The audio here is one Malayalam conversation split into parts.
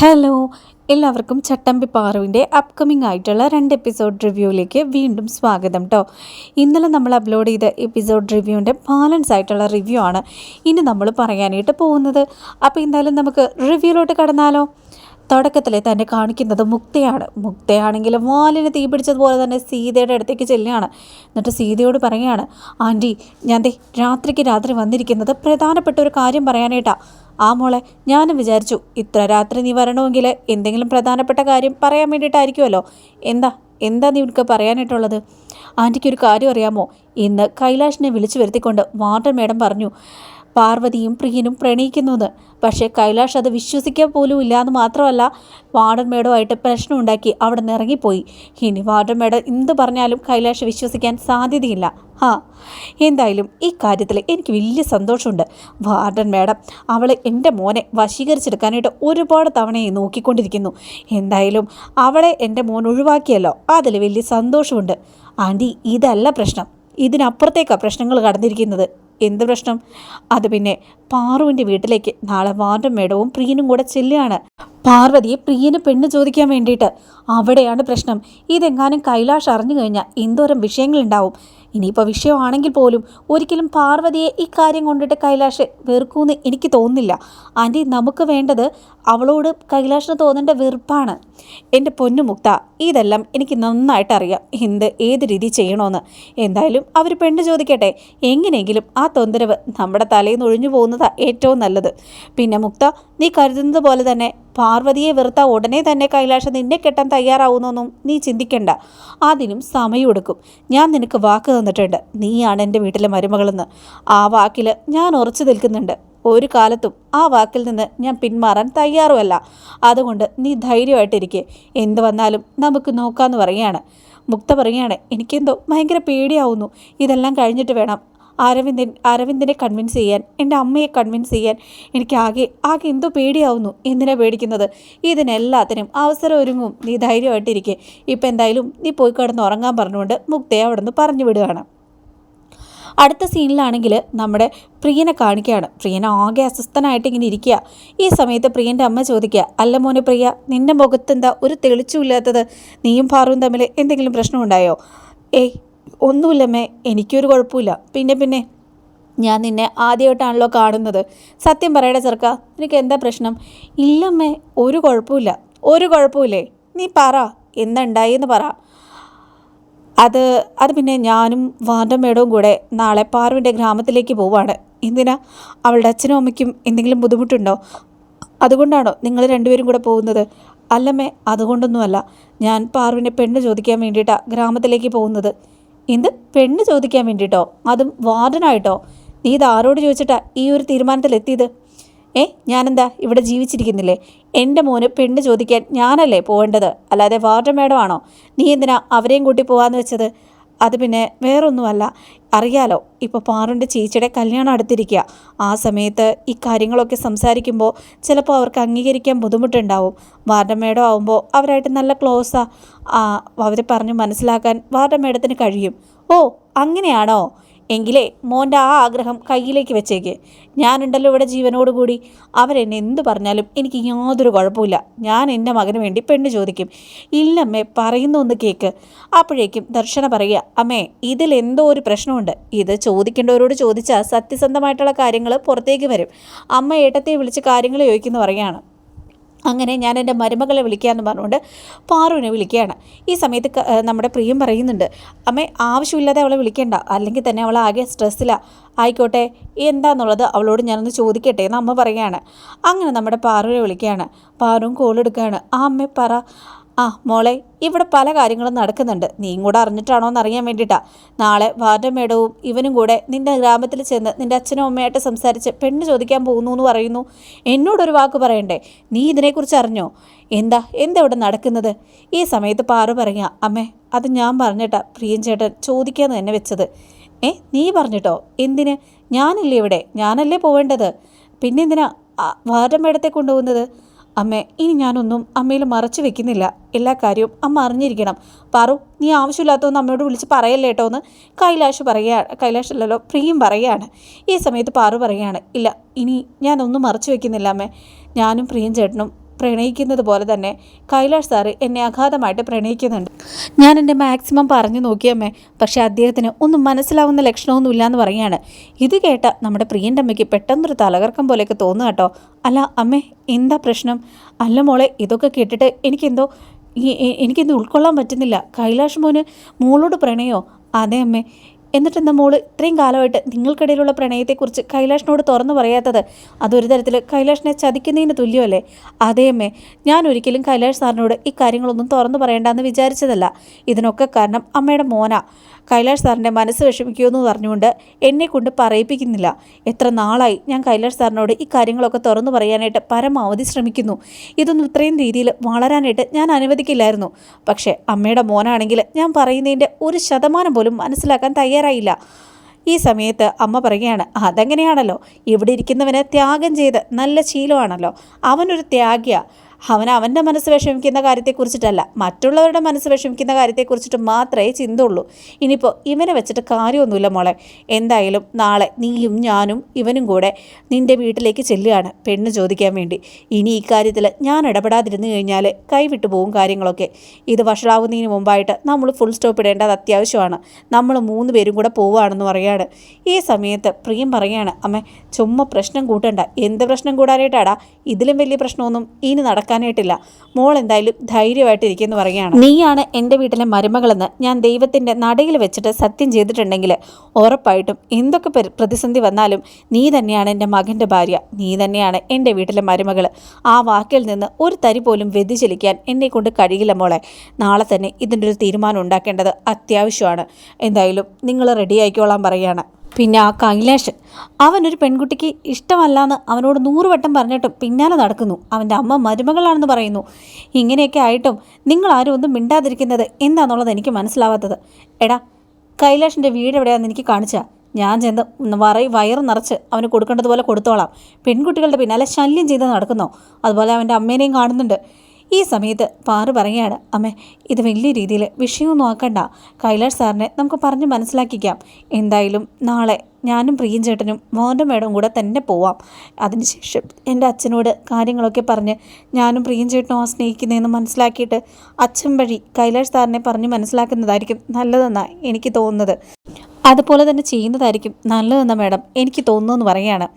ഹലോ എല്ലാവർക്കും ചട്ടമ്പി പാറുവിന്റെ അപ്കമിങ് ആയിട്ടുള്ള രണ്ട് എപ്പിസോഡ് റിവ്യൂവിലേക്ക് വീണ്ടും സ്വാഗതം കേട്ടോ ഇന്നലെ നമ്മൾ അപ്ലോഡ് ചെയ്ത എപ്പിസോഡ് റിവ്യൂവിന്റെ ബാലൻസ് ആയിട്ടുള്ള റിവ്യൂ ആണ് ഇനി നമ്മൾ പറയാനായിട്ട് പോകുന്നത്. അപ്പോൾ എന്തായാലും നമുക്ക് റിവ്യൂലോട്ട് കടന്നാലോ? തുടക്കത്തിൽ തന്നെ കാണിക്കുന്നത് മുക്തയാണ്. മുക്തയാണെങ്കിൽ വാലിന് തീ പിടിച്ചതുപോലെ തന്നെ സീതയുടെ അടുത്തേക്ക് ചെല്ലുകയാണ്. എന്നിട്ട് സീതയോട് പറയുകയാണ് ആന്റി ഞാൻ ദേ രാത്രിക്ക് രാത്രി വന്നിരിക്കുന്നത് പ്രധാനപ്പെട്ട ഒരു കാര്യം പറയാനായിട്ടാണ് ആ മോളെ ഞാനും വിചാരിച്ചു ഇത്ര രാത്രി നീ വരണമെങ്കിൽ എന്തെങ്കിലും പ്രധാനപ്പെട്ട കാര്യം പറയാൻ വേണ്ടിയിട്ടായിരിക്കുമല്ലോ. എന്താ എന്താ നീ എനിക്ക് പറയാനായിട്ടുള്ളത്? ആന്റിക്ക് ഒരു കാര്യം അറിയാമോ? ഇന്ന് കൈലാഷിനെ വിളിച്ചു വരുത്തിക്കൊണ്ട് വാർഡൻ മേഡം പറഞ്ഞു പാർവതിയും പ്രിയനും പ്രണയിക്കുന്നത്. പക്ഷേ കൈലാഷ് അത് വിശ്വസിക്കാൻ പോലും ഇല്ല എന്ന് മാത്രമല്ല വാർഡൻ പ്രശ്നം ഉണ്ടാക്കി അവിടെ നിന്ന് ഇറങ്ങിപ്പോയി. ഇനി വാർഡൻ മേഡം എന്ത് പറഞ്ഞാലും കൈലാഷ് വിശ്വസിക്കാൻ സാധ്യതയില്ല. ഹാ എന്തായാലും ഈ കാര്യത്തിൽ എനിക്ക് വലിയ സന്തോഷമുണ്ട്. വാർഡൻ മേഡം അവൾ എന്റെ മോനെ വശീകരിച്ചെടുക്കാനായിട്ട് ഒരുപാട് തവണയെ നോക്കിക്കൊണ്ടിരിക്കുന്നു. എന്തായാലും അവളെ എന്റെ മോൻ ഒഴിവാക്കിയല്ലോ. അതിൽ വലിയ സന്തോഷമുണ്ട്. ആന്റി ഇതല്ല പ്രശ്നം. ഇതിനപ്പുറത്തേക്കാണ് പ്രശ്നങ്ങൾ കടന്നിരിക്കുന്നത്. എന്ത് പ്രശ്നം? അത് പിന്നെ പാറുവിന്റെ വീട്ടിലേക്ക് നാളെ വാർഡും മേഡവും പ്രിയനും കൂടെ ചെല്ലുകയാണ്. പാർവതിയെ പ്രിയന് പെണ്ണ് ചോദിക്കാൻ വേണ്ടിയിട്ട്. അവിടെയാണ് പ്രശ്നം. ഇതെങ്ങാനും കൈലാഷ് അറിഞ്ഞു കഴിഞ്ഞാൽ എന്തോരം വിഷയങ്ങളുണ്ടാവും. ഇനിയിപ്പോൾ വിഷയമാണെങ്കിൽ പോലും ഒരിക്കലും പാർവതിയെ ഈ കാര്യം കൊണ്ടിട്ട് കൈലാഷ് വെറുക്കൂന്ന് എനിക്ക് തോന്നുന്നില്ല. ആന്റി നമുക്ക് വേണ്ടത് അവളോട് കൈലാഷിന് തോന്നേണ്ട വെറുപ്പാണ്. എന്റെ പൊന്നുമുക്ത ഇതെല്ലാം എനിക്ക് നന്നായിട്ട് അറിയാം എന്ത് ഏത് രീതി ചെയ്യണമെന്ന് എന്തായാലും അവർ പെണ്ണ് ചോദിക്കട്ടെ. എങ്ങനെയെങ്കിലും ആ തൊന്തരവ് നമ്മുടെ തലയിൽ നിന്ന് ഒഴിഞ്ഞു പോകുന്നതാണ് ഏറ്റവും നല്ലത്. പിന്നെ മുക്ത നീ കരുതുന്നത് പോലെ തന്നെ പാർവതിയെ വെറുത്ത ഉടനെ തന്നെ കൈലാഷ് നിന്നെ കെട്ടാൻ തയ്യാറാവുന്നൊന്നും നീ ചിന്തിക്കണ്ട. അതിനും സമയമെടുക്കും. ഞാൻ നിനക്ക് വാക്ക് തന്നിട്ടുണ്ട് നീയാണ് എന്റെ വീട്ടിലെ മരുമകളെന്ന്. ആ വാക്കിൽ ഞാൻ ഉറച്ചു നിൽക്കുന്നുണ്ട്. ഒരു കാലത്തും ആ വാക്കിൽ നിന്ന് ഞാൻ പിന്മാറാൻ തയ്യാറുമല്ല. അതുകൊണ്ട് നീ ധൈര്യമായിട്ടിരിക്കെ. എന്ത് വന്നാലും നമുക്ക് നോക്കാമെന്ന് പറയുകയാണ് മുക്ത പറയുകയാണ് എനിക്കെന്തോ ഭയങ്കര പേടിയാവുന്നു. ഇതെല്ലാം കഴിഞ്ഞിട്ട് വേണം അരവിന്ദൻ അരവിന്ദനെ കൺവിൻസ് ചെയ്യാൻ എന്റെ അമ്മയെ കൺവിൻസ് ചെയ്യാൻ എനിക്ക് ആകെ ആകെ എന്തോ പേടിയാവുന്നു എന്തിനാ പേടിക്കുന്നത്? ഇതിനെല്ലാത്തിനും അവസരം ഒരുങ്ങും. നീ ധൈര്യമായിട്ടിരിക്കെ. ഇപ്പം എന്തായാലും നീ പോയി കിടന്ന് ഉറങ്ങാൻ പറഞ്ഞുകൊണ്ട് മുക്തയെ അവിടെ നിന്ന് പറഞ്ഞു വിടുകയാണ്. അടുത്ത സീനിലാണെങ്കിൽ നമ്മുടെ പ്രിയനെ കാണിക്കുകയാണ്. പ്രിയൻ ആകെ അസ്വസ്ഥനായിട്ട് ഇങ്ങനെ ഇരിക്കുക. ഈ സമയത്ത് പ്രിയന്റെ അമ്മ ചോദിക്കുക അല്ല മോനെ പ്രിയ നിന്റെ മുഖത്തെന്താ ഒരു തെളിച്ചുമില്ലാത്തത് നീയും ഫാറുവും തമ്മിൽ എന്തെങ്കിലും പ്രശ്നമുണ്ടായോ? ഏയ് ഒന്നുമില്ലമ്മേ എനിക്കൊരു കുഴപ്പമില്ല. പിന്നെ പിന്നെ. ഞാൻ നിന്നെ ആദ്യമായിട്ടാണല്ലോ കാണുന്നത്. സത്യം പറയട ചെറുക്ക നിനക്ക് എന്താ പ്രശ്നം? ഇല്ലമ്മേ ഒരു കുഴപ്പമില്ല. ഒരു കുഴപ്പമില്ലേ? നീ പറ എന്തുണ്ടായെന്ന് പറ. അത് അത് പിന്നെ ഞാനും വാർഡൻ മേഡവും കൂടെ നാളെ പാറുവിന്റെ ഗ്രാമത്തിലേക്ക് പോവാണ്. എന്തിനാ? അവളുടെ അച്ഛനും അമ്മയ്ക്കും എന്തെങ്കിലും ബുദ്ധിമുട്ടുണ്ടോ? അതുകൊണ്ടാണോ നിങ്ങൾ രണ്ടുപേരും കൂടെ പോകുന്നത്? അല്ലമ്മേ അതുകൊണ്ടൊന്നുമല്ല. ഞാൻ പാറുവിനെ പെണ്ണ് ചോദിക്കാൻ വേണ്ടിയിട്ടാണ് ഗ്രാമത്തിലേക്ക് പോകുന്നത്. എന്ത് പെണ്ണ് ചോദിക്കാൻ വേണ്ടിയിട്ടോ അതും വാർഡനായിട്ടോ നീ ഇത് ആരോട് ചോദിച്ചിട്ടാ ഈ ഒരു തീരുമാനത്തിലെത്തിയത്? ഏ ഞാനെന്താ ഇവിടെ ജീവിച്ചിരിക്കുന്നില്ലേ? എന്റെ മോന് പെണ്ണ് ചോദിക്കാൻ ഞാനല്ലേ പോകേണ്ടത്? അല്ലാതെ വാർഡൻ മേഡമാണോ? നീ എന്തിനാ അവരെയും കൂട്ടി പോകാമെന്ന് വെച്ചത്? അത് പിന്നെ വേറൊന്നുമല്ല. അറിയാലോ ഇപ്പോൾ പാറുന്റെ ചേച്ചിയുടെ കല്യാണം അടുത്തിരിക്കുക ആ സമയത്ത് ഈ കാര്യങ്ങളൊക്കെ സംസാരിക്കുമ്പോൾ ചിലപ്പോൾ അവർക്ക് അംഗീകരിക്കാൻ ബുദ്ധിമുട്ടുണ്ടാവും. വാർഡൻ മേഡം ആവുമ്പോൾ അവരായിട്ട് നല്ല ക്ലോസാ. അവരെ പറഞ്ഞ് മനസ്സിലാക്കാൻ വാർഡൻ മേഡത്തിന് കഴിയും. ഓ അങ്ങനെയാണോ? എങ്കിലേ മോന്റെ ആ ആഗ്രഹം കയ്യിലേക്ക് വെച്ചേക്ക്. ഞാനുണ്ടല്ലോ ഇവിടെ ജീവനോടുകൂടി. അവരെന്നെ എന്ത് പറഞ്ഞാലും എനിക്ക് യാതൊരു കുഴപ്പമില്ല ഞാൻ എന്റെ മകന് വേണ്ടി പെണ്ണ് ചോദിക്കും. ഇല്ലമ്മേ പറയുന്ന ഒന്ന് കേക്ക്. അപ്പോഴേക്കും ദർശന പറയുക അമ്മേ ഇതിലെന്തോ ഒരു പ്രശ്നമുണ്ട്. ഇത് ചോദിക്കേണ്ടവരോട് ചോദിച്ചാൽ സത്യസന്ധമായിട്ടുള്ള കാര്യങ്ങൾ പുറത്തേക്ക് വരും. അമ്മ ഏട്ടത്തെ വിളിച്ച് കാര്യങ്ങൾ ചോദിക്കുന്നു പറയുകയാണ്. അങ്ങനെ ഞാൻ എന്റെ മരുമകളെ വിളിക്കാമെന്ന് പറഞ്ഞുകൊണ്ട് പാറുവിനെ വിളിക്കുകയാണ്. ഈ സമയത്ത് നമ്മുടെ പ്രിയം പറയുന്നുണ്ട് അമ്മേ ആവശ്യമില്ലാതെ അവളെ വിളിക്കേണ്ട. അല്ലെങ്കിൽ തന്നെ അവൾ ആകെ സ്ട്രെസ്സിലാണ് ആയിക്കോട്ടെ എന്താന്നുള്ളത് അവളോട് ഞാനൊന്ന് ചോദിക്കട്ടെ എന്ന് അമ്മ പറയുകയാണ്. അങ്ങനെ നമ്മുടെ പാറുവിനെ വിളിക്കുകയാണ്. പാറുവും കോൾ എടുക്കുകയാണ് ആ അമ്മേ പറ. ആ മോളെ ഇവിടെ പല കാര്യങ്ങളും നടക്കുന്നുണ്ട്. നീയും കൂടെ അറിഞ്ഞിട്ടാണോ എന്ന് അറിയാൻ വേണ്ടിയിട്ടാ. നാളെ വാർഡൻ മേഡവും ഇവനും കൂടെ നിന്റെ ഗ്രാമത്തിൽ ചെന്ന് നിന്റെ അച്ഛനും അമ്മയായിട്ട് സംസാരിച്ച് പെണ്ണ് ചോദിക്കാൻ പോകുന്നു എന്ന് പറയുന്നു. എന്നോടൊരു വാക്ക് പറയണ്ടേ? നീ ഇതിനെക്കുറിച്ച് അറിഞ്ഞോ? എന്താ എന്താ ഇവിടെ നടക്കുന്നത്? ഈ സമയത്ത് പാറു പറയുക അമ്മേ അത് ഞാൻ പറഞ്ഞിട്ടാ പ്രിയൻ ചേട്ടൻ ചോദിക്കാന്ന് തന്നെ വെച്ചത്. ഏ നീ പറഞ്ഞിട്ടോ? എന്തിന്? ഞാനില്ലേ ഇവിടെ? ഞാനല്ലേ പോവേണ്ടത്? പിന്നെന്തിനാ വാർഡൻ മേഡത്തെ കൊണ്ടുപോകുന്നത്? അമ്മേ ഇനി ഞാനൊന്നും അമ്മയിൽ മറച്ചു വെക്കുന്നില്ല. എല്ലാ കാര്യവും അമ്മ അറിഞ്ഞിരിക്കണം. പാറു നീ ആവശ്യമില്ലാത്തതൊന്നും അമ്മയോട് വിളിച്ച് പറയല്ലേ കേട്ടോ എന്ന് കൈലാഷ് പറയുക കൈലാഷ് അല്ലല്ലോ പ്രിയും പറയുകയാണ്. ഈ സമയത്ത് പാറു പറയുകയാണ് ഇല്ല ഇനി ഞാനൊന്നും മറച്ചു വെക്കുന്നില്ല അമ്മേ. ഞാനും പ്രിയം ചേട്ടനും പ്രണയിക്കുന്നത് പോലെ തന്നെ കൈലാഷ് സാറ് എന്നെ അഗാധമായിട്ട് പ്രണയിക്കുന്നുണ്ട്. ഞാൻ എന്റെ മാക്സിമം പറഞ്ഞു നോക്കിയമ്മേ പക്ഷേ അദ്ദേഹത്തിന് ഒന്നും മനസ്സിലാവുന്ന ലക്ഷണമൊന്നുമില്ല എന്ന് പറയാണ് ഇത് കേട്ട നമ്മുടെ പ്രിയന്റെ അമ്മയ്ക്ക് പെട്ടെന്നൊരു തലകർക്കം പോലെയൊക്കെ തോന്നുക കേട്ടോ. അല്ല അമ്മേ എന്താ പ്രശ്നം? അല്ല മോളെ ഇതൊക്കെ കേട്ടിട്ട് എനിക്കെന്തോ എനിക്കെന്തോ ഉൾക്കൊള്ളാൻ പറ്റുന്നില്ല. കൈലാഷ് മോന് മോളോട് പ്രണയോ? അതെ അമ്മേ. എന്നിട്ട് എന്താ മോൾ ഇത്രയും കാലമായിട്ട് നിങ്ങൾക്കിടയിലുള്ള പ്രണയത്തെക്കുറിച്ച് കൈലാഷിനോട് തുറന്നു പറയാത്തത്? അതൊരു തരത്തിൽ കൈലാഷിനെ ചതിക്കുന്നതിന് തുല്യമല്ലേ? അതേമേ ഞാൻ ഒരിക്കലും കൈലാഷ് സാറിനോട് ഈ തുറന്നു പറയേണ്ടെന്ന് വിചാരിച്ചതല്ല. ഇതിനൊക്കെ കാരണം അമ്മയുടെ മോന. കൈലാഷ് സാറിന്റെ മനസ്സ് വിഷമിക്കുമെന്ന് പറഞ്ഞുകൊണ്ട് എന്നെ കൊണ്ട് പറയിപ്പിക്കുന്നില്ല. എത്ര നാളായി ഞാൻ കൈലാഷ് സാറിനോട് ഈ കാര്യങ്ങളൊക്കെ തുറന്നു പറയാനായിട്ട് പരമാവധി ശ്രമിക്കുന്നു. ഇതൊന്നും ഇത്രയും രീതിയിൽ വളരാനായിട്ട് ഞാൻ അനുവദിക്കില്ലായിരുന്നു. പക്ഷേ അമ്മയുടെ മോനാണെങ്കിൽ ഞാൻ പറയുന്നതിന്റെ ഒരു ശതമാനം പോലും മനസ്സിലാക്കാൻ തയ്യാറായില്ല. ഈ സമയത്ത് അമ്മ പറയുകയാണ് അതെങ്ങനെയാണല്ലോ? ഇവിടെ ഇരിക്കുന്നവന് ത്യാഗം ചെയ്ത് നല്ല ശീലമാണല്ലോ. അവനൊരു ത്യാഗിയാണ് അവൻ അവന്റെ മനസ്സ് വിഷമിക്കുന്ന കാര്യത്തെക്കുറിച്ചിട്ടല്ല. മറ്റുള്ളവരുടെ മനസ്സ് വിഷമിക്കുന്ന കാര്യത്തെക്കുറിച്ചിട്ട് മാത്രമേ ചിന്തയുള്ളൂ ഇനിയിപ്പോൾ ഇവനെ വെച്ചിട്ട് കാര്യമൊന്നുമില്ല മോളെ. എന്തായാലും നാളെ നീയും ഞാനും ഇവനും കൂടെ നിന്റെ വീട്ടിലേക്ക് ചെല്ലുകയാണ് പെണ്ണ് ചോദിക്കാൻ വേണ്ടി. ഇനി ഈ കാര്യത്തിൽ ഞാൻ ഇടപെടാതിരുന്നു കഴിഞ്ഞാൽ കൈവിട്ടു പോകും കാര്യങ്ങളൊക്കെ. ഇത് വഷളാവുന്നതിന് മുമ്പായിട്ട് നമ്മൾ ഫുൾ സ്റ്റോപ്പ് ഇടേണ്ടത് അത്യാവശ്യമാണ്. നമ്മൾ മൂന്ന് പേരും കൂടെ പോവുകയാണെന്ന് പറയാണ് ഈ സമയത്ത് പ്രിയം പറയാണ് അമ്മ ചുമ്മാ പ്രശ്നം കൂട്ടണ്ട. എന്ത് പ്രശ്നം കൂടാനായിട്ടാടാ? ഇതിലും വലിയ പ്രശ്നമൊന്നും ഇനി നടക്കും നടക്കാനായിട്ടില്ല. മോൾ എന്തായാലും ധൈര്യമായിട്ടിരിക്കുന്നു പറയുകയാണ്. നീയാണ് എന്റെ വീട്ടിലെ മരുമകളെന്ന് ഞാൻ ദൈവത്തിന്റെ നടയിൽ വെച്ചിട്ട് സത്യം ചെയ്തിട്ടുണ്ടെങ്കിൽ ഉറപ്പായിട്ടും എന്തൊക്കെ പ്രതിസന്ധി വന്നാലും നീ തന്നെയാണ് എന്റെ മകന്റെ ഭാര്യ. നീ തന്നെയാണ് എന്റെ വീട്ടിലെ മരുമകൾ. ആ വാക്കിൽ നിന്ന് ഒരു തരി പോലും വ്യതിചലിക്കാൻ എന്നെ കൊണ്ട് കഴിയില്ല മോളെ. നാളെ തന്നെ ഇതിന്റെ ഒരു തീരുമാനം ഉണ്ടാക്കേണ്ടത് അത്യാവശ്യമാണ്. എന്തായാലും നിങ്ങൾ റെഡി ആയിക്കോളാൻ പറയുകയാണ്. പിന്നെ ആ കൈലാഷ്. അവനൊരു പെൺകുട്ടിക്ക് ഇഷ്ടമല്ലാന്ന് അവനോട് നൂറുവട്ടം പറഞ്ഞിട്ടും പിന്നാലെ നടക്കുന്നു. അവന്റെ അമ്മ മരുമകളാണെന്ന് പറയുന്നു. ഇങ്ങനെയൊക്കെ ആയിട്ടും നിങ്ങൾ ആരും ഒന്നും മിണ്ടാതിരിക്കുന്നത് എന്താണെന്നുള്ളത് എനിക്ക് മനസ്സിലാവാത്തത്. എടാ കൈലാഷിന്റെ വീട് എവിടെയാണെന്ന് എനിക്ക് കാണിച്ചാൽ ഞാൻ ചെന്ന് വറ വയറ് നിറച്ച് അവന് കൊടുക്കേണ്ടതുപോലെ കൊടുത്തോളാം. പെൺകുട്ടികളുടെ പിന്നാലെ ശല്യം ചെയ്ത് നടക്കുന്നോ? അതുപോലെ അവന്റെ അമ്മേനെയും കാണുന്നുണ്ട്. ഈ സമയത്ത് പാറു പറയുകയാണ് അമ്മേ ഇത് വലിയ രീതിയിൽ വിഷയമൊന്നും ആക്കണ്ട. കൈലാഷ് സാറിനെ നമുക്ക് പറഞ്ഞ് മനസ്സിലാക്കിക്കാം. എന്തായാലും നാളെ ഞാനും പ്രിയൻ ചേട്ടനും മോന്റെ മേഡവും കൂടെ തന്നെ പോവാം. അതിനുശേഷം എന്റെ അച്ഛനോട് കാര്യങ്ങളൊക്കെ പറഞ്ഞ് ഞാനും പ്രിയൻ ചേട്ടനും ആ സ്നേഹിക്കുന്നതെന്ന് മനസ്സിലാക്കിയിട്ട് അച്ഛൻ വഴി കൈലാഷ് സാറിനെ പറഞ്ഞ് മനസ്സിലാക്കുന്നതായിരിക്കും നല്ലതെന്നാണ് എനിക്ക് തോന്നുന്നത്. അതുപോലെ തന്നെ ചെയ്യുന്നതായിരിക്കും നല്ലതെന്ന മേഡം എനിക്ക് തോന്നുന്നു എന്ന് പറയുകയാണ്.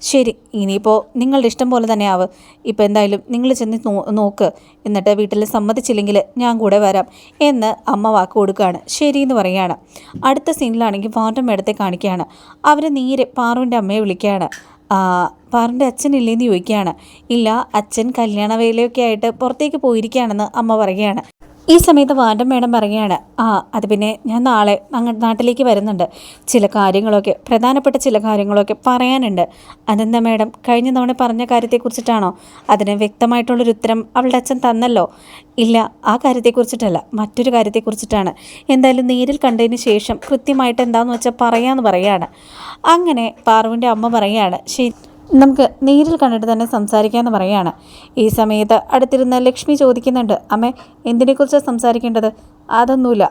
ശരി ഇനിയിപ്പോൾ നിങ്ങളുടെ ഇഷ്ടം പോലെ തന്നെ ആവ്. ഇപ്പോൾ എന്തായാലും നിങ്ങൾ ചെന്ന് നോക്ക്. എന്നിട്ട് വീട്ടിൽ സമ്മതിച്ചില്ലെങ്കിൽ ഞാൻ കൂടെ വരാം എന്ന് അമ്മ വാക്ക് കൊടുക്കുകയാണ്. ശരി എന്ന് പറയുകയാണ്. അടുത്ത സീനിലാണെങ്കിൽ പാറ്റം മേഡത്തെ കാണിക്കുകയാണ്. അവർ നീര് പാറുവിന്റെ അമ്മയെ വിളിക്കുകയാണ്. പാറിന്റെ അച്ഛനില്ലേന്ന് ചോദിക്കുകയാണ്. ഇല്ല അച്ഛൻ കല്യാണ വേലയൊക്കെ ആയിട്ട് പുറത്തേക്ക് പോയിരിക്കുകയാണെന്ന് അമ്മ പറയുകയാണ്. ഈ സമയത്ത് വാർഡൻ മേഡം പറയുകയാണ് ആ അത് പിന്നെ ഞാൻ നാളെ നാട്ടിലേക്ക് വരുന്നുണ്ട്. ചില കാര്യങ്ങളൊക്കെ പ്രധാനപ്പെട്ട ചില കാര്യങ്ങളൊക്കെ പറയാനുണ്ട്. അതെന്താ മേഡം കഴിഞ്ഞ തവണ പറഞ്ഞ കാര്യത്തെക്കുറിച്ചിട്ടാണോ? അതിന് വ്യക്തമായിട്ടുള്ളൊരു ഉത്തരം അവളുടെ അച്ഛൻ തന്നല്ലോ. ഇല്ല ആ കാര്യത്തെക്കുറിച്ചിട്ടല്ല മറ്റൊരു കാര്യത്തെക്കുറിച്ചിട്ടാണ്. എന്തായാലും നേരിൽ കണ്ടതിന് ശേഷം കൃത്യമായിട്ട് എന്താണെന്ന് വെച്ചാൽ പറയാമെന്ന് പറയാണ്. അങ്ങനെ പാർവിന്റെ അമ്മ പറയുകയാണ് ശരി നമുക്ക് നേരിൽ കണ്ടിട്ട് തന്നെ സംസാരിക്കാമെന്ന് പറയാണ് ഈ സമയത്ത് അടുത്തിരുന്ന ലക്ഷ്മി ചോദിക്കുന്നുണ്ട് അമ്മേ എന്തിനെക്കുറിച്ചാണ് സംസാരിക്കേണ്ടത്? അതൊന്നുമില്ല.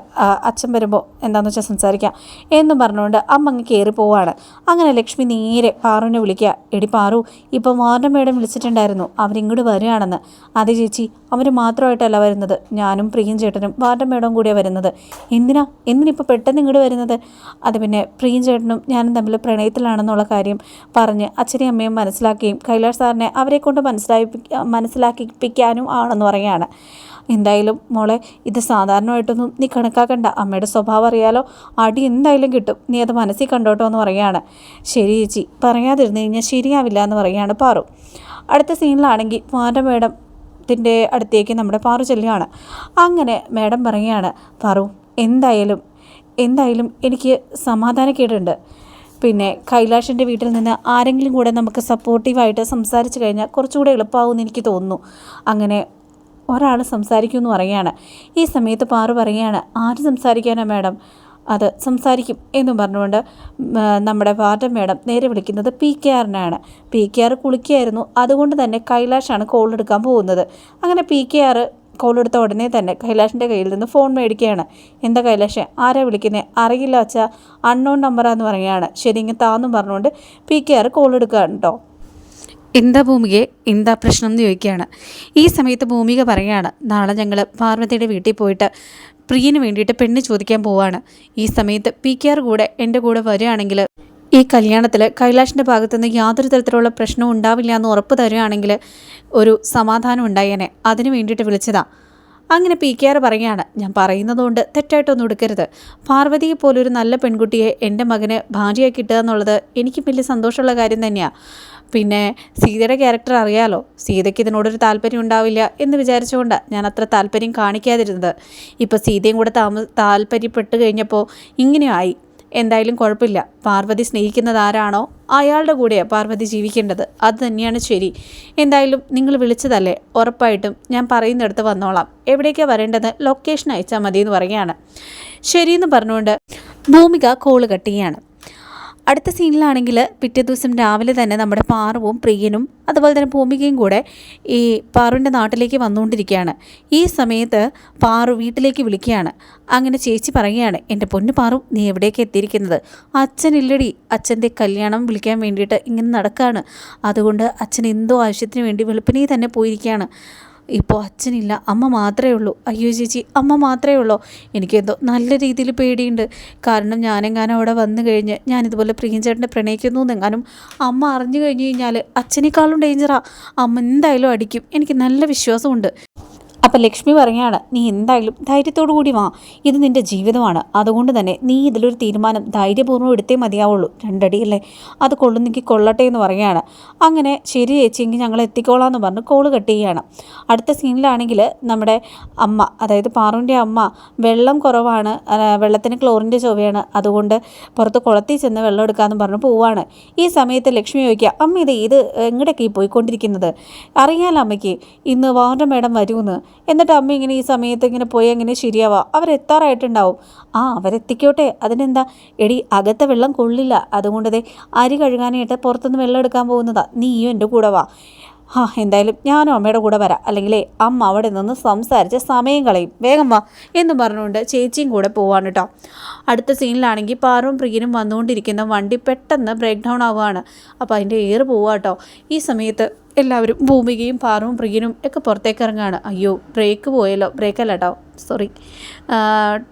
അച്ഛൻ വരുമ്പോൾ എന്താണെന്ന് വെച്ചാൽ സംസാരിക്കാം. എന്നും പറഞ്ഞുകൊണ്ട് അമ്മ അങ്ങ് കയറി പോവാണ്. അങ്ങനെ ലക്ഷ്മി നേരെ പാറുവിനെ വിളിക്കുക എടി പാറു ഇപ്പോൾ വാർഡൻ മേഡം വിളിച്ചിട്ടുണ്ടായിരുന്നു. അവരിങ്ങോട്ട് വരികയാണെന്ന്. അതെ ചേച്ചി അവർ മാത്രമായിട്ടല്ല വരുന്നത്. ഞാനും പ്രിയൻ ചേട്ടനും വാർഡൻ മേഡവും കൂടിയാണ് വരുന്നത്. എന്തിനാ? എന്തിനിപ്പോൾ പെട്ടെന്ന് ഇങ്ങോട്ട് വരുന്നത്? അത് പിന്നെ പ്രിയൻ ചേട്ടനും ഞാനും തമ്മിൽ പ്രണയത്തിലാണെന്നുള്ള കാര്യം പറഞ്ഞ് അച്ഛനെയും അമ്മയും മനസ്സിലാക്കുകയും കൈലാഷ് സാറിനെ അവരെ കൊണ്ട് മനസ്സിലാക്കി മനസ്സിലാക്കിപ്പിക്കാനും ആണെന്ന് പറയുകയാണ്. എന്തായാലും മോളെ ഇത് സാധാരണമായിട്ടൊന്നും നീ കണക്കാക്കണ്ട. അമ്മയുടെ സ്വഭാവം അറിയാലോ. അടി എന്തായാലും കിട്ടും. നീ അത് മനസ്സിൽ കണ്ടോട്ടോ എന്ന് പറയുകയാണ്. ശരി ചേച്ചി പറയാതിരുന്നു കഴിഞ്ഞാൽ ശരിയാവില്ല എന്ന് പറയുകയാണ് പാറു. അടുത്ത സീനിലാണെങ്കിൽ മാഡം മേഡം ത്തിന്റെ അടുത്തേക്ക് നമ്മുടെ പാറു ചെല്ലുകയാണ്. അങ്ങനെ മേഡം പറയുകയാണ് പാറു എന്തായാലും എന്തായാലും എനിക്ക് സമാധാനക്കേടുണ്ട്. പിന്നെ കൈലാഷിന്റെ വീട്ടിൽ നിന്ന് ആരെങ്കിലും കൂടെ നമുക്ക് സപ്പോർട്ടീവായിട്ട് സംസാരിച്ച് കഴിഞ്ഞാൽ കുറച്ചുകൂടെ എളുപ്പമാകുമെന്ന് എനിക്ക് തോന്നുന്നു. അങ്ങനെ ഒരാൾ എന്ന് പറയുകയാണ്. ഈ സമയത്ത് പാറു പറയുകയാണ് ആര് സംസാരിക്കാനാണ് മാഡം? അത് സംസാരിക്കും എന്നും പറഞ്ഞുകൊണ്ട് നമ്മുടെ വാർഡൻ മേഡം നേരെ വിളിക്കുന്നത് പി കെ ആറിനാണ് പി കെ ആർ കുളിക്കുകയായിരുന്നു. അതുകൊണ്ട് തന്നെ കൈലാഷാണ് കോൾ എടുക്കാൻ പോകുന്നത്. അങ്ങനെ പി കെ ആർ കോൾ എടുത്ത ഉടനെ തന്നെ കൈലാഷിന്റെ കയ്യിൽ നിന്ന് ഫോൺ മേടിക്കുകയാണ്. എന്താ കൈലാഷ് ആരാ വിളിക്കുന്നത് അറിയില്ല വച്ചാൽ അൺനോൺ നമ്പറാന്ന് പറയുകയാണ്. ശരി ഇങ്ങനെ താന്നും പറഞ്ഞുകൊണ്ട് പി കെ ആർ കോൾ എടുക്കുകയാണ് കേട്ടോ എന്താ ഭൂമികയെ എന്താ പ്രശ്നം എന്ന് ചോദിക്കുകയാണ്. ഈ സമയത്ത് ഭൂമിക പറയുകയാണ് നാളെ ഞങ്ങൾ പാർവതിയുടെ വീട്ടിൽ പോയിട്ട് പ്രിയന് വേണ്ടിയിട്ട് പെണ്ണ് ചോദിക്കാൻ പോവാണ്. ഈ സമയത്ത് പി കെ ആർ കൂടെ എന്റെ കൂടെ വരികയാണെങ്കിൽ ഈ കല്യാണത്തിൽ കൈലാഷിന്റെ ഭാഗത്തുനിന്ന് യാതൊരു തരത്തിലുള്ള പ്രശ്നവും ഉണ്ടാവില്ല എന്ന് ഉറപ്പ് തരികയാണെങ്കിൽ ഒരു സമാധാനം ഉണ്ടായേനെ അതിന് വേണ്ടിയിട്ട് വിളിച്ചതാണ് അങ്ങനെ പി കെ ആർ പറയുകയാണ് ഞാൻ പറയുന്നതുകൊണ്ട് തെറ്റായിട്ടൊന്നും എടുക്കരുത്. പാർവതിയെ പോലൊരു നല്ല പെൺകുട്ടിയെ എന്റെ മകന് ഭാര്യയായി കിട്ടുക എന്നുള്ളത് എനിക്കും വലിയ സന്തോഷമുള്ള കാര്യം തന്നെയാണ് പിന്നെ സീതയുടെ ക്യാരക്ടർ അറിയാലോ? സീതയ്ക്ക് ഇതിനോടൊരു താല്പര്യം ഉണ്ടാവില്ല എന്ന് വിചാരിച്ചുകൊണ്ട് ഞാൻ അത്ര താല്പര്യം കാണിക്കാതിരുന്നത്. ഇപ്പോൾ സീതയും കൂടെ താമ താല്പര്യപ്പെട്ട് കഴിഞ്ഞപ്പോൾ ഇങ്ങനെയായി. എന്തായാലും കുഴപ്പമില്ല. പാർവതി സ്നേഹിക്കുന്നത് ആരാണോ അയാളുടെ കൂടെയാണ് പാർവതി ജീവിക്കേണ്ടത്. അത് തന്നെയാണ് ശരി. എന്തായാലും നിങ്ങൾ വിളിച്ചതല്ലേ? ഉറപ്പായിട്ടും ഞാൻ പറയുന്നിടത്ത് വന്നോളാം. എവിടേക്കാണ് വരേണ്ടത്? ലൊക്കേഷൻ അയച്ചാൽ മതി എന്ന് പറയുകയാണ്. ശരിയെന്ന് പറഞ്ഞുകൊണ്ട് ഭൂമിക കോൾ കട്ട് ചെയ്യാണ്. അടുത്ത സീനിലാണെങ്കിൽ പിറ്റേ ദിവസം രാവിലെ തന്നെ നമ്മുടെ പാറുവും പ്രിയനും അതുപോലെ തന്നെ ഭൂമികയും കൂടെ ഈ പാറുവിന്റെ നാട്ടിലേക്ക് വന്നുകൊണ്ടിരിക്കുകയാണ്. ഈ സമയത്ത് പാറു വീട്ടിലേക്ക് വിളിക്കുകയാണ്. അങ്ങനെ ചേച്ചി പറയുകയാണ് എന്റെ പൊന്നു പാറു നീ എവിടേക്ക് എത്തിയിരിക്കുന്നത്? അച്ഛനില്ലടി അച്ഛന്റെ കല്യാണം വിളിക്കാൻ വേണ്ടിയിട്ട് ഇങ്ങനെ നടക്കുകയാണ് അതുകൊണ്ട് അച്ഛൻ എന്തോ ആവശ്യത്തിന് വേണ്ടി വെളുപ്പിനെ തന്നെ പോയിരിക്കുകയാണ്. ഇപ്പോൾ അച്ഛനില്ല. അമ്മ മാത്രമേ ഉള്ളൂ. അയ്യോ ചേച്ചി അമ്മ മാത്രമേ ഉള്ളൂ. എനിക്കെന്തോ നല്ല രീതിയിൽ പേടിയുണ്ട്. കാരണം ഞാനെങ്ങാനും അവിടെ വന്നു കഴിഞ്ഞ് ഞാനിതുപോലെ പ്രിയഞ്ചേട്ടനെ പ്രണയിക്കുന്നു എന്നെങ്ങാനും അമ്മ അറിഞ്ഞു കഴിഞ്ഞു കഴിഞ്ഞാൽ അച്ഛനേക്കാളും ഡേഞ്ചറാണ് അമ്മ എന്തായാലും അടിക്കും. എനിക്ക് നല്ല വിശ്വാസമുണ്ട്. അപ്പം ലക്ഷ്മി പറയാണ് നീ എന്തായാലും ധൈര്യത്തോടു കൂടി വാ. ഇത് നിന്റെ ജീവിതമാണ്. അതുകൊണ്ട് തന്നെ നീ ഇതിലൊരു തീരുമാനം ധൈര്യപൂർവം എടുത്തേ മതിയാവുള്ളൂ. രണ്ടടിയല്ലേ? അത് കൊള്ളുന്നെങ്കിൽ കൊള്ളട്ടെ എന്ന് പറയുകയാണ് അങ്ങനെ ശരി ചേച്ചിയെങ്കിൽ ഞങ്ങൾ എത്തിക്കോളാം എന്ന് പറഞ്ഞ് കോൾ കട്ട് ചെയ്യുകയാണ് അടുത്ത സീനിലാണെങ്കിൽ നമ്മുടെ അമ്മ അതായത് പാറുവിന്റെ അമ്മ വെള്ളം കുറവാണ്. വെള്ളത്തിന് ക്ലോറിന്റെ ചൊവ്വയാണ്. അതുകൊണ്ട് പുറത്ത് കുളത്തിൽ ചെന്ന് വെള്ളം എടുക്കാമെന്ന് പറഞ്ഞ് പോവാണ്. ഈ സമയത്ത് ലക്ഷ്മി ചോദിക്കുക അമ്മ ഇത് ഇത് എങ്ങടെയൊക്കെ ഈ പോയിക്കൊണ്ടിരിക്കുന്നത്? അറിയാലോ അമ്മയ്ക്ക് ഇന്ന് വാറിന്റെ മേഡം വരുമെന്ന്. എന്നിട്ട് അമ്മ ഇങ്ങനെ ഈ സമയത്ത് ഇങ്ങനെ പോയി എങ്ങനെ ശരിയാവാം. അവരെത്താറായിട്ടുണ്ടാവും. ആ അവരെത്തിക്കോട്ടെ. അതിനെന്താ? എടി അകത്തെ വെള്ളം കൊള്ളില്ല. അതുകൊണ്ട് അരി കഴുകാനായിട്ട് പുറത്തുനിന്ന് വെള്ളം എടുക്കാൻ പോകുന്നതാ. നീയും എന്റെ കൂടെ വാ. ആ എന്തായാലും ഞാനും അമ്മയുടെ കൂടെ വരാം. അല്ലെങ്കിൽ അമ്മ അവിടെ നിന്ന് സംസാരിച്ച് സമയം കളയും. വേഗം വാ എന്ന് പറഞ്ഞുകൊണ്ട് ചേച്ചിയും കൂടെ പോവാണ് കേട്ടോ. അടുത്ത സീനിലാണെങ്കിൽ പാറും പ്രിയനും വന്നുകൊണ്ടിരിക്കുന്ന വണ്ടി പെട്ടെന്ന് ബ്രേക്ക് ഡൗൺ ആവുകയാണ്. അപ്പോൾ അതിന്റെ എയർ പോവാട്ടോ ഈ സമയത്ത് എല്ലാവരും ഭൂമികയും പാറും പ്രിയനും ഒക്കെ പുറത്തേക്ക് ഇറങ്ങുകയാണ് അയ്യോ ബ്രേക്ക് പോയല്ലോ ബ്രേക്ക് കേട്ടോ സോറി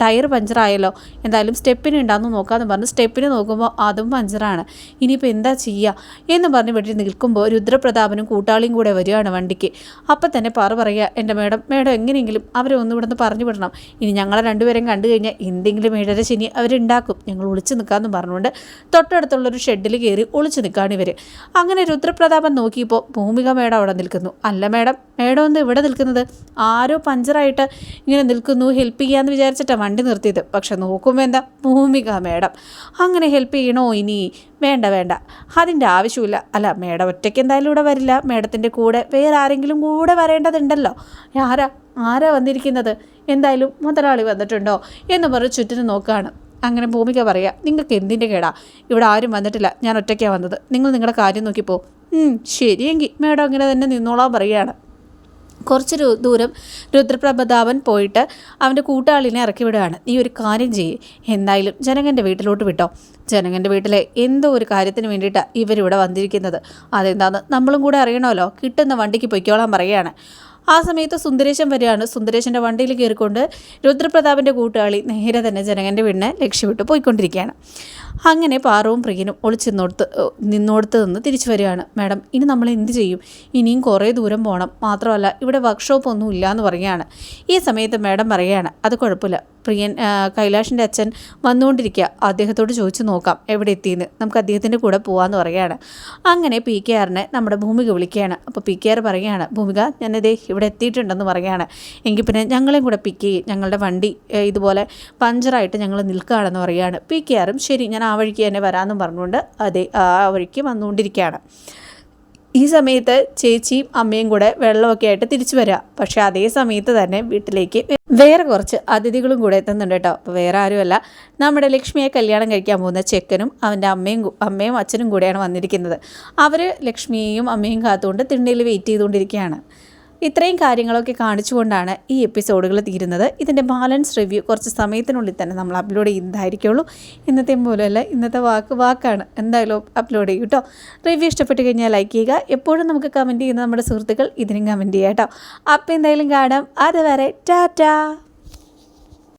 ടയർ പഞ്ചറായല്ലോ എന്തായാലും സ്റ്റെപ്പിന് ഉണ്ടാകുന്നു നോക്കാമെന്ന് പറഞ്ഞ് സ്റ്റെപ്പിന് നോക്കുമ്പോൾ അതും പഞ്ചറാണ് ഇനിയിപ്പോൾ എന്താ ചെയ്യുക എന്ന് പറഞ്ഞ് വീട്ടിൽ നിൽക്കുമ്പോൾ രുദ്രപ്രതാപനും കൂട്ടാളിയും കൂടെ വരികയാണ് വണ്ടിക്ക്. അപ്പം തന്നെ പാറ പറയുക എന്റെ മേഡം മേഡം എങ്ങനെയെങ്കിലും അവരെ ഒന്ന് ഇവിടുന്ന് പറഞ്ഞു വിടണം. ഇനി ഞങ്ങളെ രണ്ടുപേരെയും കണ്ടു കഴിഞ്ഞാൽ എന്തെങ്കിലും മേടര ശനി അവരുണ്ടാക്കും. ഞങ്ങൾ ഒളിച്ചു നിൽക്കാമെന്ന് പറഞ്ഞുകൊണ്ട് തൊട്ടടുത്തുള്ളൊരു ഷെഡിൽ കയറി ഒളിച്ചു നിൽക്കുകയാണ് ഇവർ അങ്ങനെ രുദ്രപ്രതാപൻ നോക്കിയപ്പോൾ ഭൂമിക മേഡം അവിടെ നിൽക്കുന്നു. അല്ല മേഡം മേഡം ഒന്ന് ഇവിടെ നിൽക്കുന്നത്? ആരോ പഞ്ചറായിട്ട് ഇങ്ങനെ നിൽക്കുന്നു ഹെൽപ്പ് ചെയ്യാമെന്ന് വിചാരിച്ചിട്ടാണ് വണ്ടി നിർത്തിയത്. പക്ഷെ നോക്കുമ്പോൾ എന്താ? ഭൂമിക മേഡം അങ്ങനെ ഹെൽപ്പ് ചെയ്യണോ ഇനി? വേണ്ട വേണ്ട. അതിന്റെ ആവശ്യമില്ല. അല്ല മേഡം ഒറ്റയ്ക്ക് എന്തായാലും ഇവിടെ വരില്ല. മേഡത്തിന്റെ കൂടെ വേറെ ആരെങ്കിലും കൂടെ വരേണ്ടതുണ്ടല്ലോ. ആരാ? ആരാ വന്നിരിക്കുന്നത്? എന്തായാലും മുതലാളി വന്നിട്ടുണ്ടോ? എന്ന് പറഞ്ഞ് ചുറ്റിനും നോക്കുകയാണ് അങ്ങനെ ഭൂമിക പറയുക നിങ്ങൾക്ക് എന്തിന്റെ കേടാ? ഇവിടെ ആരും വന്നിട്ടില്ല. ഞാൻ ഒറ്റയ്ക്കാണ് വന്നത്. നിങ്ങൾ നിങ്ങളുടെ കാര്യം നോക്കിപ്പോ. ശരിയെങ്കിൽ മേഡം അങ്ങനെ തന്നെ നിന്നോളാൻ പറയുകയാണ്. കുറച്ച് ദൂരം രുദ്രപ്രഭതാവൻ പോയിട്ട് അവന്റെ കൂട്ടാളിനെ ഇറക്കി വിടുകയാണ്. നീ ഒരു കാര്യം ചെയ്യ്. എന്തായാലും ജനകന്റെ വീട്ടിലോട്ട് വിട്ടോ. ജനകന്റെ വീട്ടിലെ എന്തോ ഒരു കാര്യത്തിന് വേണ്ടിയിട്ടാണ് ഇവരിവിടെ വന്നിരിക്കുന്നത്. അതെന്താണെന്ന് നമ്മളും കൂടെ അറിയണമല്ലോ. കിട്ടുന്ന വണ്ടിക്ക് പൊയ്ക്കോളാൻ പറയുകയാണ്. ആ സമയത്ത് സുന്ദരേശൻ വരികയാണ്. സുന്ദരേശന്റെ വണ്ടിയിൽ കയറിക്കൊണ്ട് രുദ്രപ്രതാപിന്റെ കൂട്ടാളി നേരെ തന്നെ ജനകന്റെ വീടിനെ ലക്ഷ്യമിട്ട് പോയിക്കൊണ്ടിരിക്കുകയാണ്. അങ്ങനെ പാറവും പ്രിയനും ഒളിച്ചെന്നോടത്ത് നിന്നോടത്ത് നിന്ന് തിരിച്ചു വരികയാണ്. മാഡം ഇനി നമ്മൾ എന്ത് ചെയ്യും? ഇനിയും കുറേ ദൂരം പോകണം മാത്രമല്ല ഇവിടെ വർക്ക്ഷോപ്പ് ഒന്നും ഇല്ല എന്ന് പറയുകയാണ്. ഈ സമയത്ത് മാഡം പറയുകയാണ് അത് കുഴപ്പമില്ല. പ്രിയൻ കൈലാഷിന്റെ അച്ഛൻ വന്നുകൊണ്ടിരിക്കുക. അദ്ദേഹത്തോട് ചോദിച്ചു നോക്കാം എവിടെ എത്തിയെന്ന്. നമുക്ക് അദ്ദേഹത്തിന്റെ കൂടെ പോകാമെന്ന് പറയുകയാണ്. അങ്ങനെ പി. കെ. ആറിനെ നമ്മുടെ ഭൂമിക വിളിക്കുകയാണ്. അപ്പോൾ പി. കെ. ആർ പറയുകയാണ് ഭൂമിക ഞാനിതേ ഇവിടെ എത്തിയിട്ടുണ്ടെന്ന് പറയുകയാണ്. എങ്കിൽ പിന്നെ ഞങ്ങളെയും കൂടെ പിക്ക് ചെയ്യും. ഞങ്ങളുടെ വണ്ടി ഇതുപോലെ പഞ്ചറായിട്ട് ഞങ്ങൾ നിൽക്കുകയാണെന്ന് പറയുകയാണ്. പി. കെ. ആറും ശരി ഞാൻ ആ വഴിക്ക് തന്നെ വരാമെന്നും പറഞ്ഞുകൊണ്ട് അതെ ആ വഴിക്ക് വന്നുകൊണ്ടിരിക്കുകയാണ്. ഈ സമയത്ത് ചേച്ചിയും അമ്മയും കൂടെ വെള്ളമൊക്കെ ആയിട്ട് തിരിച്ചു വരിക. പക്ഷേ അതേ സമയത്ത് തന്നെ വീട്ടിലേക്ക് വേറെ കുറച്ച് അതിഥികളും കൂടെ എത്തുന്നുണ്ട് കേട്ടോ. അപ്പോൾ വേറെ ആരുമല്ല. നമ്മുടെ ലക്ഷ്മിയെ കല്യാണം കഴിക്കാൻ പോകുന്ന ചെക്കനും അവന്റെ അമ്മയും അമ്മയും അച്ഛനും കൂടെയാണ് വന്നിരിക്കുന്നത്. അവർ ലക്ഷ്മിയെയും അമ്മയും കാത്തുകൊണ്ട് തിണ്ണയിൽ വെയിറ്റ് ചെയ്തുകൊണ്ടിരിക്കുകയാണ്. ഇത്രയും കാര്യങ്ങളൊക്കെ കാണിച്ചുകൊണ്ടാണ് ഈ എപ്പിസോഡുകൾ തീരുന്നത്. ഇതിന്റെ ബാലൻസ് റിവ്യൂ കുറച്ച് സമയത്തിനുള്ളിൽ തന്നെ നമ്മൾ അപ്ലോഡ് ചെയ്യുന്നതായിരിക്കുള്ളൂ ഇന്നത്തെ പോലെയല്ല ഇന്നത്തെ വാക്ക് വാക്കാണ്. എന്തായാലും അപ്ലോഡ് ചെയ്യും കേട്ടോ റിവ്യൂ ഇഷ്ടപ്പെട്ട് കഴിഞ്ഞാൽ ലൈക്ക് ചെയ്യുക. എപ്പോഴും നമുക്ക് കമന്റ് ചെയ്യുന്ന നമ്മുടെ സുഹൃത്തുക്കൾ ഇതിനും കമന്റ് ചെയ്യാം കേട്ടോ അപ്പോൾ എന്തായാലും കാണാം. അതുവരെ ടാറ്റാ.